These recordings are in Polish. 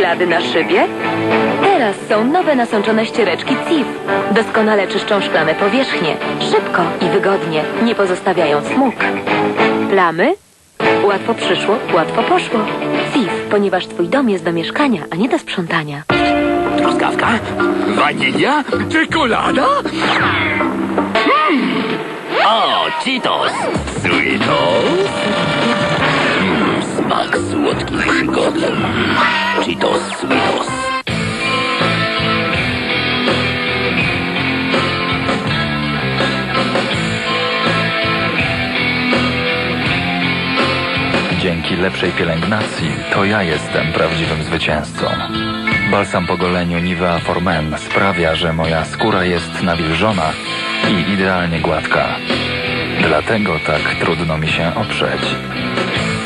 ślady na szybie? Teraz są nowe nasączone ściereczki CIF. Doskonale czyszczą szklane powierzchnie. Szybko i wygodnie, nie pozostawiając smug. Plamy? Łatwo przyszło, łatwo poszło. CIF, ponieważ twój dom jest do mieszkania, a nie do sprzątania. Truskawka? Wanilia? Czekolada? Mm. O, Cheetos! Sweetos? Mm, smak słodkich przygód. Cheetos, Sweetos. Dzięki lepszej pielęgnacji to ja jestem prawdziwym zwycięzcą. Balsam po goleniu Nivea for Men sprawia, że moja skóra jest nawilżona i idealnie gładka. Dlatego tak trudno mi się oprzeć.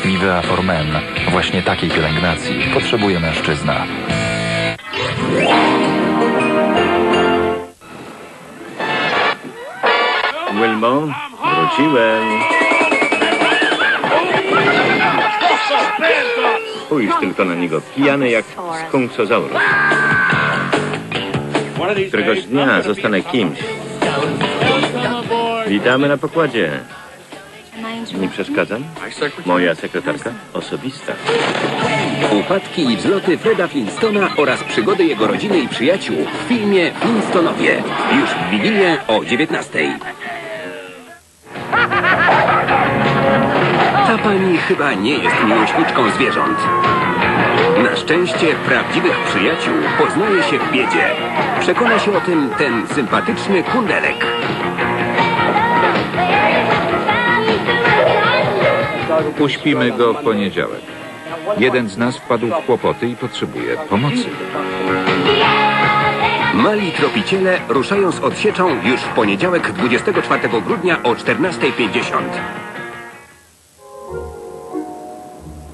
Nivea for Men właśnie takiej pielęgnacji potrzebuje mężczyzna. Wilmo, wróciłem. Spójrz tylko na niego, pijany jak skunksozaurus. Któregoś dnia zostanę kimś. Witamy na pokładzie. Nie przeszkadzam? Moja sekretarka osobista. Upadki i wzloty Freda Flintstona oraz przygody jego rodziny i przyjaciół w filmie Flintstonowie. Już w Wigilię o 19. Ta pani chyba nie jest miłośniczką zwierząt. Na szczęście prawdziwych przyjaciół poznaje się w biedzie. Przekona się o tym ten sympatyczny kundelek. Uśpimy go w poniedziałek. Jeden z nas wpadł w kłopoty i potrzebuje pomocy. Mali tropiciele ruszają z odsieczą już w poniedziałek 24 grudnia o 14.50.